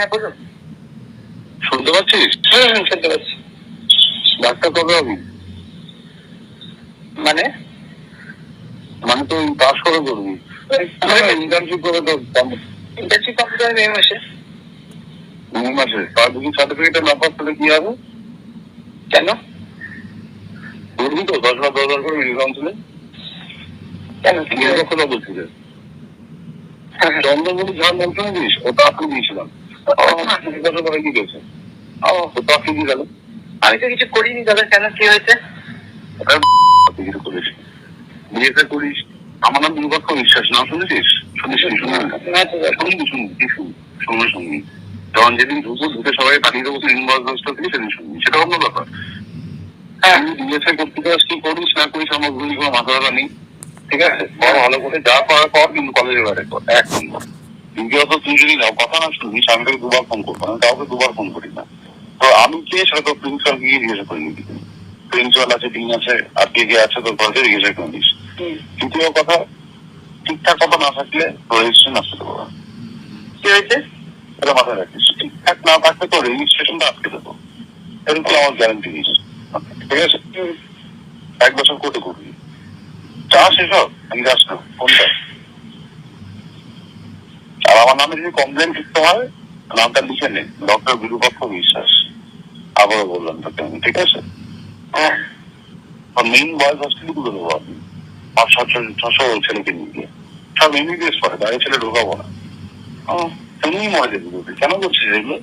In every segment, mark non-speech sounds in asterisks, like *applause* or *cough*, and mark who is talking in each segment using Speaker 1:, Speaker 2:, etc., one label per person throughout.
Speaker 1: হ্যাঁ বলুন।
Speaker 2: শুনতে পাচ্ছিস?
Speaker 1: হুম হুম শুনতে পাচ্ছি।
Speaker 2: ডাক্তার কবে হবি
Speaker 1: মানে?
Speaker 2: মানে তুই পাস করে করবি? ইন্টার্নশিপ করে তো
Speaker 1: ইন্ডাস্ট্রি কম্পিউটার মে মাসে।
Speaker 2: মে মাসে? তার যদি সার্টিফিকেট না পাস তাহলে কি হবে
Speaker 1: কেন?
Speaker 2: করবি তো দশ বার দশ করে মিনি কাউন্সিলে
Speaker 1: কেন?
Speaker 2: তিন লক্ষ টাকা বলছিল চন্দ্রগুলি যার নাম শুনেছিস ওটা আপনি দিয়েছিলাম।
Speaker 1: ও
Speaker 2: তো তা গেল সবাই পাঠিয়ে দেবো তিন থেকে সেদিন শুনবি সেটা অন্য ব্যাপার
Speaker 1: হ্যাঁ
Speaker 2: আমি বিএসএ করতে চাস করিস না করিস আমার ভুল কোনো মাথা ব্যথা নেই ঠিক আছে বড় ভালো করে যা করার কর কিন্তু কলেজে বেড়ে কর এক নম্বর দ্বিতীয়ত তুই যদি কথা না শুনিস আমি তোকে দুবার ফোন করব আমি কাউকে দুবার ফোন করি না। তো আমি কে সেটা তো প্রিন্সিপাল গিয়ে জিজ্ঞাসা করে নিবি প্রিন্সিপাল আছে ডিন আছে আর কে কে আছে তোর কলেজে জিজ্ঞাসা করে নিস। তৃতীয় কথা ঠিকঠাক কথা না থাকলে রেজিস্ট্রেশন আসতে দেবো। না।
Speaker 1: কি হয়েছে?
Speaker 2: এটা মাথায় রাখিস। ঠিকঠাক না থাকলে তো রেজিস্ট্রেশনটা আটকে দেবো। এরকম আমার গ্যারান্টি দিস ঠিক আছে? এক বছর কোর্টে করবি। চাস এসব আমি যাস না কোনটা আর আমার নামে যদি কমপ্লেন লিখতে হয়, নামটা লিখে নে ডক্টর বিরূপাক্ষ বিশ্বাস। আবারও বললাম তোকে আমি, ঠিক আছে? মেইন বয়েজ হস্টেলে তুলে দেবো আপনি। পাঁচ ছশো ছশো ছেলেকে নিয়ে গিয়ে। সব এমবিবিএস পড়ে বাইরে ছেলে ঢোকাবো না। তুমি মজা দিবি। কেন করছিস এগুলো?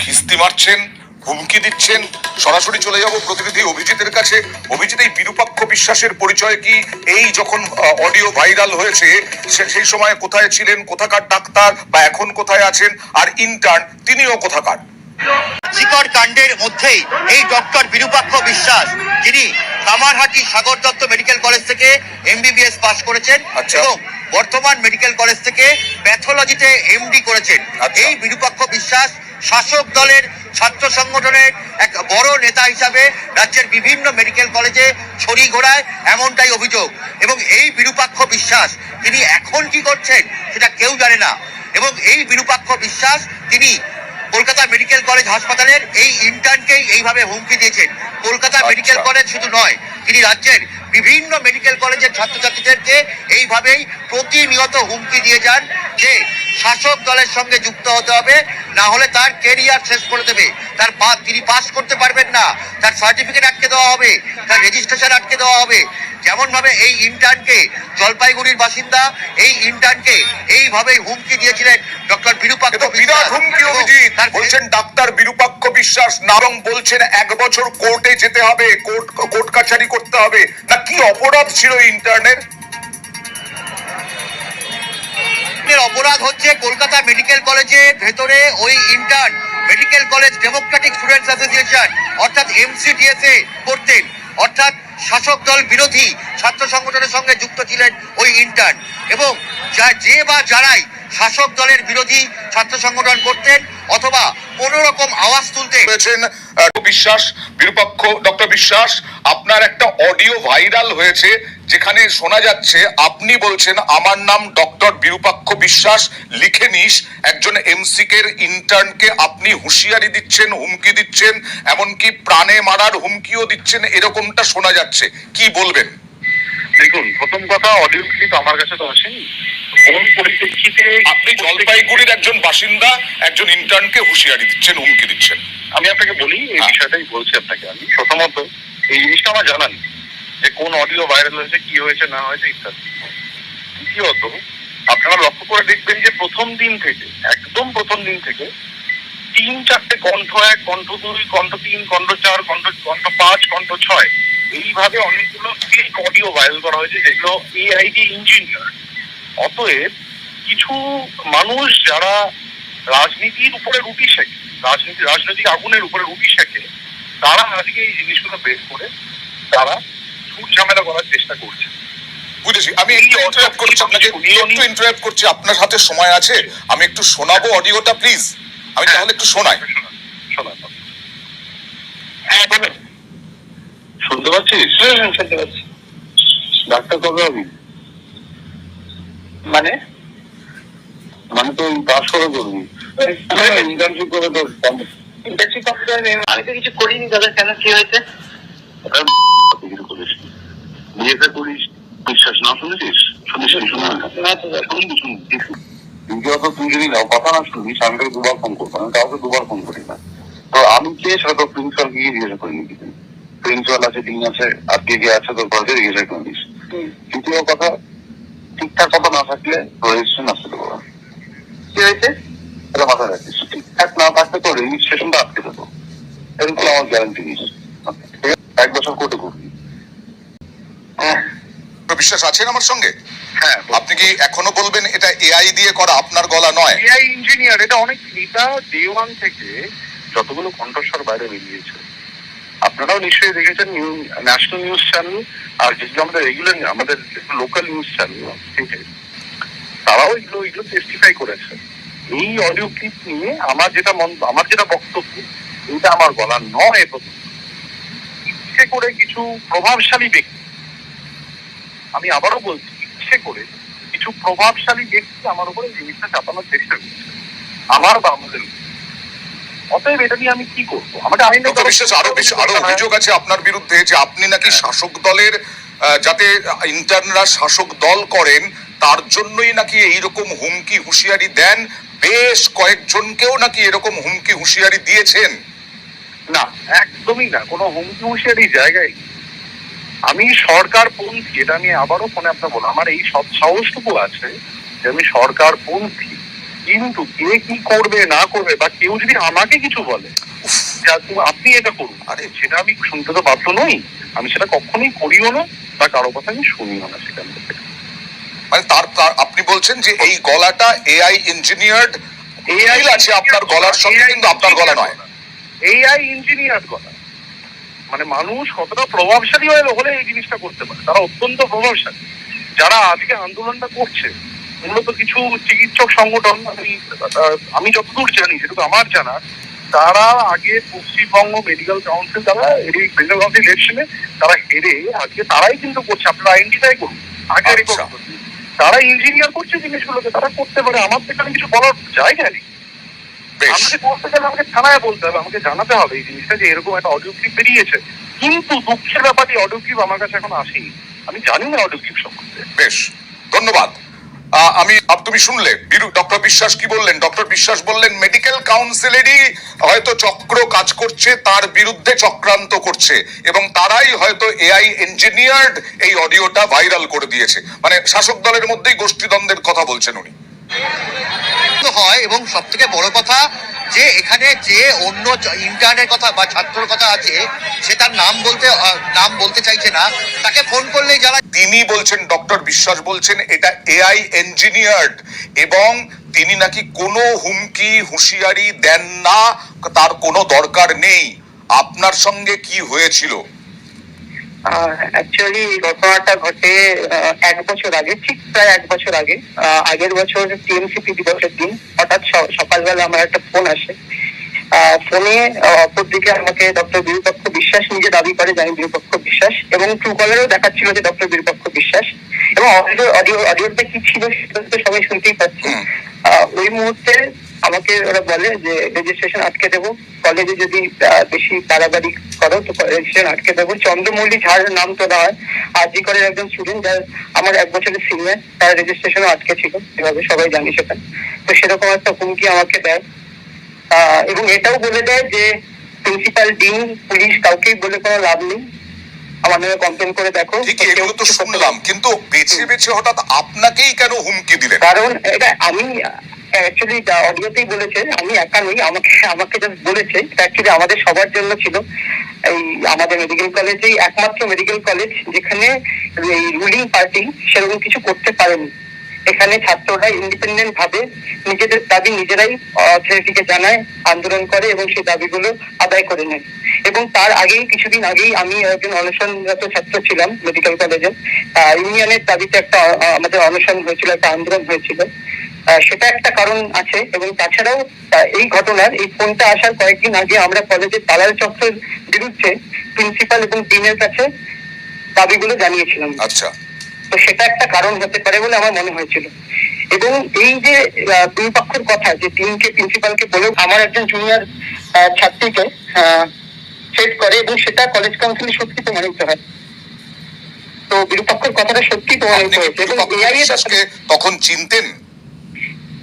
Speaker 3: খিস্তি মারছেন? হুমকি দিচ্ছেন। সরাসরি চলে যাব প্রতিনিধি অভিজিতের কাছে। অভিজিৎ এই বিরূপাক্ষ বিশ্বাসের পরিচয় কি? এই যখন অডিও ভাইরাল হয়েছে সেই সময় কোথায় ছিলেন? কোথাকার ডাক্তার? বা এখন কোথায় আছেন? আর ইন্টার্ন তিনিও কোথাকার?
Speaker 4: শিকড় কাণ্ডের মধ্যেই এই ডক্টর বিরূপাক্ষ বিশ্বাস যিনি কামারহাটি সাগর দত্ত মেডিকেল কলেজ থেকে M B B S pass করেছেন
Speaker 3: আচ্ছা।
Speaker 4: এবং বর্তমান মেডিকেল কলেজ থেকে প্যাথোলজিতে এমডি করেছেন।
Speaker 3: আচ্ছা।
Speaker 4: এই বিরূপাক্ষ বিশ্বাস শাসক দলের ছাত্র সংগঠনের এক বড় নেতা হিসাবে রাজ্যের বিভিন্ন মেডিকেল কলেজে ছড়ি ঘোরায় এমনটাই অভিযোগ। এবং এই বিরূপাক্ষ বিশ্বাস তিনি এখন কি করছেন সেটা কেউ জানে না। এবং এই বিরূপাক্ষ বিশ্বাস তিনি কলকাতা মেডিকেল কলেজ হাসপাতালের এই ইন্টার্নকেই এইভাবে হুমকি দিয়েছেন। কলকাতা
Speaker 3: আচ্ছা।
Speaker 4: মেডিকেল কলেজ শুধু নয় তিনি রাজ্যের বিভিন্ন মেডিকেল কলেজের ছাত্রছাত্রীদেরকে এইভাবেই প্রতিনিয়ত হুমকি দিয়ে যান যে শাসক দলের সঙ্গে যুক্ত হতে হবে। না হলে তার কেরিয়ার শেষ করে দেবে। তার তিনি পাস করতে পারবেন না। তার সার্টিফিকেট আটকে দেওয়া হবে। তার রেজিস্ট্রেশন আটকে দেওয়া হবে। যেমন ভাবে এই ইন্টার্নকে জলপাইগুড়ির বাসিন্দা এই ইন্টার্নকে এইভাবেই হুমকি দিয়েছিলেন ডক্টর বিরূপাক্ষ
Speaker 3: বিরাট হুমকি অভিজিৎ
Speaker 4: তার
Speaker 3: বলছেন ডাক্তার বিরূপাক্ষ বিশ্বাস নারং বলছেন এক বছর কোর্টে যেতে হবে। কোর্ট কোর্ট কাছারি করতে হবে। না কি অপরাধ ছিল ইন্টার্নের
Speaker 4: এর অপরাধ হচ্ছে কলকাতা মেডিকেল কলেজের ভেতরে ওই intern medical college democratic students association অর্থাৎ M C D S A করতেন অর্থাৎ শাসক দল বিরোধী ছাত্র সংগঠনের সঙ্গে যুক্ত ছিলেন ওই ইন্টার্ন এবং যা যে বা যারাই শাসক দলের বিরোধী ছাত্র সংগঠন করতেন অথবা কোনো রকম আওয়াজ তুলতেন।
Speaker 3: হয়েছেন বিশ্বাস, বিরূপাক্ষ, ডক্টর বিশ্বাস, আপনার একটা অডিও ভাইরাল হয়েছে যেখানে শোনা যাচ্ছে আপনি বলছেন আমার নাম ডক্টর বিরূপাক্ষ বিশ্বাস লিখে নিস একজন এমসিকের ইন্টার্নকে আপনি হুঁশিয়ারি দিচ্ছেন হুমকি দিচ্ছেন এমনকি প্রাণে মারার হুমকিও দিচ্ছেন এরকমটা শোনা যাচ্ছে। কি বলবেন?
Speaker 2: দেখুন প্রথম কথা অডিও ক্লিপ আমার কাছে তো আসেনি। কোন পরিপ্রেক্ষিতে
Speaker 3: আপনি জলপাইগুড়ির একজন বাসিন্দা একজন ইন্টার্নকে হুঁশিয়ারি দিচ্ছেন হুমকি দিচ্ছেন।
Speaker 2: আমি আপনাকে বলি এই
Speaker 3: হ্যাঁ।
Speaker 2: বিষয়টাই বলছি আপনাকে আমি। প্রথমত এই জিনিসটা আমার জানা নেই। যে কোন অডিও ভাইরাল হয়েছে, কি হয়েছে, না হয়েছে, ইত্যাদি। দ্বিতীয়ত, আপনারা লক্ষ্য করে দেখবেন যে প্রথম দিন থেকে, একদম প্রথম দিন থেকে, তিন চারটে কণ্ঠ এক, কণ্ঠ দুই, কণ্ঠ তিন, কণ্ঠ চার, কণ্ঠ কণ্ঠ পাঁচ, কণ্ঠ ছয়, এইভাবে অনেকগুলো ফেক অডিও ভাইরাল করা হয়েছে, যেগুলো এআইডি ইঞ্জিনিয়ার অতএব, কিছু মানুষ যারা রাজনীতির উপরে রুটি শেখে, রাজনীতি, রাজনৈতিক আগুনের উপরে রুটি শেখে, তারা আজকে এই জিনিসগুলো বের করে, তারা ঝুট ঝামেলা করার চেষ্টা করছে।
Speaker 3: বুঝেছি? আমি একটু ইন্টারাপ্ট করছি আপনাকে একটু ইন্টারাপ্ট করছি। আপনার হাতে সময় আছে। আমি একটু শোনাবো অডিওটা প্লিজ আমি তাহলে একটু শোনাই।
Speaker 2: শোনা শোনা শুনতে পাচ্ছিস?
Speaker 1: শুনতে পাচ্ছি।
Speaker 2: ডাক্তার কবে হবি?
Speaker 1: মানে? মানে তো পাস করে করবি। ইন্টার্নশিপ করে তো
Speaker 5: ইন্ডাস্ট্রি কম্পিউটার আমি তো কিছু করিনি দাদা কেন কি হয়েছে?
Speaker 1: বিয়েতে করিস বিশ্বাস না শুনেছিস? তুই যদি কথা না শুনিস আমি তোকে দুবার ফোন করব আমি কাউকে দুবার ফোন করি না। তো আমি কে সেটা তো প্রিন্সিপাল গিয়ে জিজ্ঞাসা করিনি কিছু প্রিন্সিপাল আছে ডিন আছে আর কে কে আছে তোর কলেজে জিজ্ঞাসা করিস
Speaker 5: হুম।
Speaker 1: কথা ঠিকঠাক কথা না থাকলে রেজিস্ট্রেশন আসতে দেবো
Speaker 5: কি হয়েছে?
Speaker 1: এটা মাথায় রাখিস। ঠিকঠাক না থাকলে তো রেজিস্ট্রেশনটা আটকে দেবো। এরকম আমার গ্যারান্টি নিস ঠিক আছে? এক বছর কোর্টে করবি
Speaker 5: হ্যাঁ
Speaker 3: ডক্টর বিশ্বাস আছেন আমার সঙ্গে?
Speaker 1: হ্যাঁ
Speaker 3: আপনি কি এখনও বলবেন এটা এআই দিয়ে করা আপনার গলা নয়?
Speaker 1: এআই ইঞ্জিনিয়ার এটা অনেক এটা ডে ওয়ান থেকে যতগুলো কণ্ঠস্বর বাইরে বেরিয়েছে। আপনারাও নিশ্চয়ই দেখেছেন ন্যাশনাল নিউজ চ্যানেল আর যেগুলো আমাদের রেগুলার আমাদের লোকাল নিউজ চ্যানেল থেকে তারাও এগুলো এগুলো টেস্টিফাই করেছে। এই অডিও ক্লিপ নিয়ে আমার যেটা মন আমার যেটা বক্তব্য এটা আমার গলা নয় প্রথম ইচ্ছে করে কিছু প্রভাবশালী ব্যক্তি আমি আবারও বলছি ইচ্ছে করে কিছু প্রভাবশালী ব্যক্তি আমার উপরে জিনিসটা চাপানোর চেষ্টা করছে। আমার বা আমাদের অতএব এটা নিয়ে আমি কি করব? আইনের
Speaker 3: ডক্টর বিশ্বাস আরও বেশি আরও অভিযোগ আছে আপনার বিরুদ্ধে যে আপনি নাকি শাসক দলের যাতে ইন্টার্নরা শাসক দল করেন তার জন্যই নাকি এইরকম হুমকি হুঁশিয়ারি দেন? বেশ কয়েকজনকেও নাকি এরকম হুমকি হুঁশিয়ারি দিয়েছেন?
Speaker 1: না একদমই না। কোনো হুমকি হুঁশিয়ারি জায়গায়। আমি সরকার পন্থী এটা আমি আবারও ফোনে আপনার বলব আমার এই সব সাহসটুকু আছে যে আমি সরকার পন্থী কিন্তু কে কি করবে না করবে বা কেউ যদি আমাকে কিছু বলে আপনি- এটা করুন। আরে সেটা আমি শুনতে তো বাধ্য নই। আমি সেটা কখনোই করিও না বা কারও কথা আমি শুনিও না সেখান থেকে।
Speaker 3: মানে তার তার আপনি বলছেন যে এই গলাটা এআই ইঞ্জিনিয়ার্ড এআই আছে আপনার গলার সঙ্গে কিন্তু আপনার গলা নয়।
Speaker 1: এআই ইঞ্জিনিয়ার গলা। মানে মানুষ কতটা প্রভাবশালী হয়ে হলে এই জিনিসটা করতে পারে। তারা অত্যন্ত প্রভাবশালী। যারা আজকে আন্দোলনটা করছে মূলত কিছু চিকিৎসক সংগঠন আমি আমি যতদূর জানি যেটুকু আমার জানা তারা আগে পশ্চিমবঙ্গ মেডিকেল কাউন্সিল তারা এই মেডিকেল কাউন্সিল ইলেকশনে তারা হেরে আজকে তারাই কিন্তু করছে। আপনারা আইনটিটাই করুন। আগে
Speaker 3: আচ্ছা।
Speaker 1: রেকর্ড করুন। তারা ইঞ্জিনিয়ার করছে জিনিসগুলোকে তারা করতে পারে। আমার তো এখানে কিছু বলার জায়গা নেই। আমাকে বলতে গেলে আমাকে থানায় বলতে হবে আমাকে জানাতে হবে এই জিনিসটা যে এরকম একটা অডিও ক্লিপ বেরিয়েছে। কিন্তু দুঃখের ব্যাপার অডিও ক্লিপ আমার কাছে এখন আসেনি। আমি জানি না অডিও ক্লিপ সম্বন্ধে।
Speaker 3: বেশ ধন্যবাদ। আমি তুমি শুনলে? ডক্টর বিশ্বাস কি বললেন? ডক্টর বিশ্বাস বললেন মেডিকেল কাউন্সিলেরই হয়তো চক্র কাজ করছে তার বিরুদ্ধে চক্রান্ত করছে এবং তারাই হয়তো এআই ইঞ্জিনিয়ার্ড এই অডিওটা ভাইরাল করে দিয়েছে। মানে শাসক দলের মধ্যেই গোষ্ঠীদ্বন্দ্বের কথা বলছেন উনি।
Speaker 4: হয় এবং সব থেকে বড় কথা যে এখানে যে অন্য ইন্টার্নের কথা বা ছাত্রর কথা আছে, সে তার নাম বলতে নাম বলতে চাইছে না। তাকে ফোন করলেই যারা
Speaker 3: তিনি বলছেন, ডক্টর বিশ্বাস বলছেন, এটা এআই ইঞ্জিনিয়ার্ড এবং তিনি নাকি কোনো হুমকি, হুঁশিয়ারি দেন না, তার কোনো দরকার নেই। আপনার সঙ্গে কি হয়েছিল?
Speaker 5: অ্যাকচুয়ালি ঘটনাটা ঘটে এক বছর আগে ঠিক প্রায় এক বছর আগে আগের বছর টিএমসিপি দিবসের দিন হঠাৎ সকালবেলা আমার একটা ফোন আসে। ফোনে অপরদিকে আমাকে ডক্টর বিরুপক্ষ বিশ্বাস নিজে দাবি করে যে আমি বিরুপক্ষ বিশ্বাস এবং ট্রু কলারও দেখাচ্ছিল যে ডক্টর বিরুপক্ষ বিশ্বাস এবং অডিও অডিও অডিওতে কি ছিল সেটা তো সবাই শুনতেই পাচ্ছি আহ, ওই মুহূর্তে আমাকে ওরা বলে যে রেজিস্ট্রেশন আটকে দেবো। কলেজে যদি বেশি বাড়াবাড়ি করো তো রেজিস্ট্রেশন আটকে দেবো। চন্দ্রমল্লী ঝাড় নাম তোলা হয়। আর জি কলের একজন স্টুডেন্ট যার আমার এক বছরের সিনিয়র তার রেজিস্ট্রেশনও আটকে ছিল। এভাবে সবাই জানি সেটা। তো সেরকম একটা হুমকি আমাকে দেয়। আহ, এবং এটাও বলে দেয় যে প্রিন্সিপাল ডিন পুলিশ কাউকেই বলে কোনো লাভ নেই। আমার নামে কমপ্লেন করে দেখো।
Speaker 3: এগুলো তো শুনলাম। কিন্তু বেছে বেছে হঠাৎ আপনাকেই কেন হুমকি দিলেন?
Speaker 5: কারণ এটা আমি অ্যাকচুয়ালি অডিওতেই বলেছে, আমি একা নই, আমাকে আমাকে জাস্ট বলেছে অ্যাকচুয়ালি আমাদের সবার জন্য ছিল। এই আমাদের মেডিকেল কলেজেই একমাত্র মেডিকেল কলেজ যেখানে এই রুলিং পার্টি সেরকম কিছু করতে পারেনি। এখানে ছাত্ররা ইন্ডিপেন্ডেন্ট ভাবে নিজেদের দাবি নিজেরাই অথরিটিকে জানায়, আন্দোলন করে এবং সেই দাবিগুলো আদায় করে নেয়। এবং তার আগেই, কিছুদিন আগেই আমি একজন অনশনরত ছাত্র ছিলাম মেডিকেল কলেজে ইউনিয়নের দাবিতে একটা আমাদের অনশন হয়েছিল, একটা আন্দোলন হয়েছিল। সেটা একটা কারণ আছে এবং তাছাড়াও এই ঘটনার এই ফোনটা আসার কয়েকদিন আগে আমরা কলেজের দালাল চক্রের বিরুদ্ধে প্রিন্সিপাল এবং ডিনের কাছে দাবিগুলো জানিয়েছিলাম।
Speaker 3: আচ্ছা।
Speaker 5: তো সেটা একটা কারণ হতে পারে বলে আমার মনে হয়েছিল। এবং এই যে দুই পক্ষের কথা যে টিমকে প্রিন্সিপালকে বলে আমার একজন জুনিয়র ছাত্রীকে সেট করে এবং সেটা কলেজ কাউন্সিলে সত্যি প্রমাণিত হয়। তো বিরূপাক্ষের কথাটা সত্যি প্রমাণিত হয়েছে এবং
Speaker 3: তখন চিনতেন?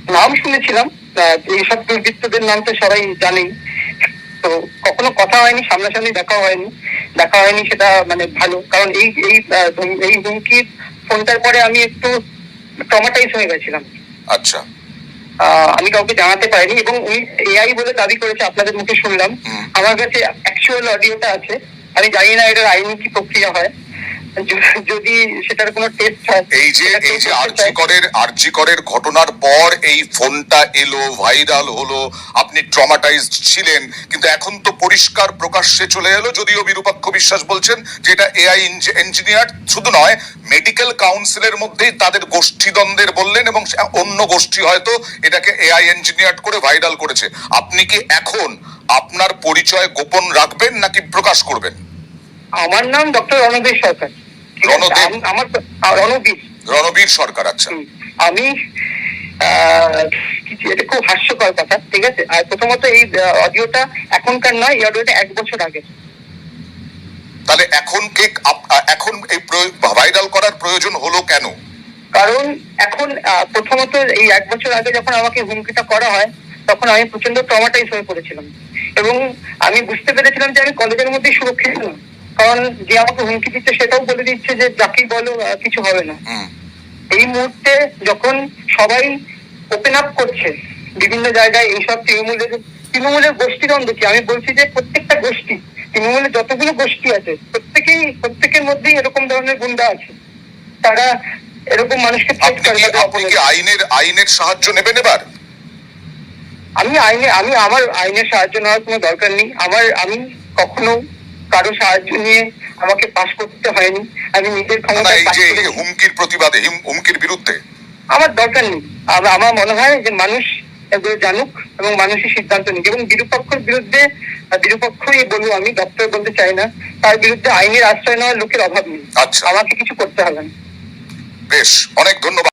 Speaker 5: নাম শুনেছিলাম এইসব দুর্বৃত্তদের নাম তো সবাই জানেই। তো কখনো কথা হয়নি সামনাসামনি দেখা হয়নি। দেখা হয়নি সেটা মানে ভালো। কারণ এই এই এই হুমকির ফোনটার পরে আমি একটু টমাটাইজ হয়ে গেছিলাম।
Speaker 3: আচ্ছা।
Speaker 5: আহ, আমি কাউকে জানাতে পারিনি এবং উনি এআই বলে দাবি করেছে আপনাদের মুখে শুনলাম। আমার কাছে অ্যাকচুয়াল অডিওটা আছে। আমি জানি না এটার আইনি কি প্রক্রিয়া হয়। *laughs* যদি সেটার কোনো টেস্ট হয়
Speaker 3: এই যে এই যে
Speaker 5: করতে
Speaker 3: আরজি
Speaker 5: চাই।
Speaker 3: করের আরজি করের ঘটনার পর এই ফোনটা এলো ভাইরাল হলো আপনি ট্রমাটাইজড ছিলেন কিন্তু এখন তো পরিষ্কার প্রকাশ্যে চলে এলো যদিও বিরূপাক্ষ বিশ্বাস বলছেন যে এটা এআই ইঞ্জিনিয়ার শুধু নয় মেডিকেল কাউন্সিলের মধ্যেই তাদের গোষ্ঠীদ্বন্দ্বের বললেন এবং অন্য গোষ্ঠী হয়তো এটাকে এআই ইঞ্জিনিয়ার করে ভাইরাল করেছে আপনি কি এখন আপনার পরিচয় গোপন রাখবেন নাকি প্রকাশ করবেন
Speaker 5: আমার নাম ডক্টর রণবীর সরকার?
Speaker 3: রণদেব?
Speaker 5: আমার রণবীর
Speaker 3: রণবীর সরকার আচ্ছা।
Speaker 5: আমি এটা খুব হাস্যকর কথা ঠিক আছে? আর প্রথমত এই অডিওটা এখনকার নয় এই অডিওটা এক বছর আগে।
Speaker 3: তাহলে এখন কে এখন এই ভাইরাল করার প্রয়োজন হলো কেন?
Speaker 5: কারণ এখন প্রথমত এই এক বছর আগে যখন আমাকে হুমকিটা করা হয় তখন আমি প্রচণ্ড ট্রমাটাইজ হয়ে পড়েছিলাম। এবং আমি বুঝতে পেরেছিলাম যে আমি কলেজের মধ্যেই সুরক্ষিত না কারণ যে আমাকে হুমকি দিচ্ছে সেটাও বলে দিচ্ছে যে যাকেই বলো কিছু হবে না। এই মুহূর্তে যখন সবাই ওপেন আপ করছে বিভিন্ন জায়গায় এইসব তৃণমূলের তৃণমূলের কি আমি বলছি যে প্রত্যেকটা গোষ্ঠী তৃণমূলের যতগুলো গোষ্ঠী আছে প্রত্যেকেই প্রত্যেকের মধ্যেই এরকম ধরনের গুন্ডা আছে। তারা এরকম মানুষকে
Speaker 3: আপনি কি। আইনের আইনের সাহায্য নেবেন এবার?
Speaker 5: আমি আইনে আমি আমার আইনের সাহায্য নেওয়ার কোনো দরকার নেই। আমার আমি কখনো কারও সাহায্য নিয়ে আমাকে পাশ করতে হয়নি। আমি নিজের ক্ষমতা
Speaker 3: হুমকির প্রতিবাদে হুমকির বিরুদ্ধে?
Speaker 5: আমার দরকার নেই। আম- আমার মনে হয় যে মানুষ এগুলো জানুক এবং মানুষই সিদ্ধান্ত নিক। এবং বিরূপক্ষের বিরুদ্ধে বিরূপক্ষই বলব আমি ডক্টর বলতে চাই না। তার বিরুদ্ধে আইনের আশ্রয় নেওয়ার লোকের অভাব নেই।
Speaker 3: আচ্ছা।
Speaker 5: আমাকে কিছু করতে হবে না।
Speaker 3: বেশ অনেক ধন্যবাদ।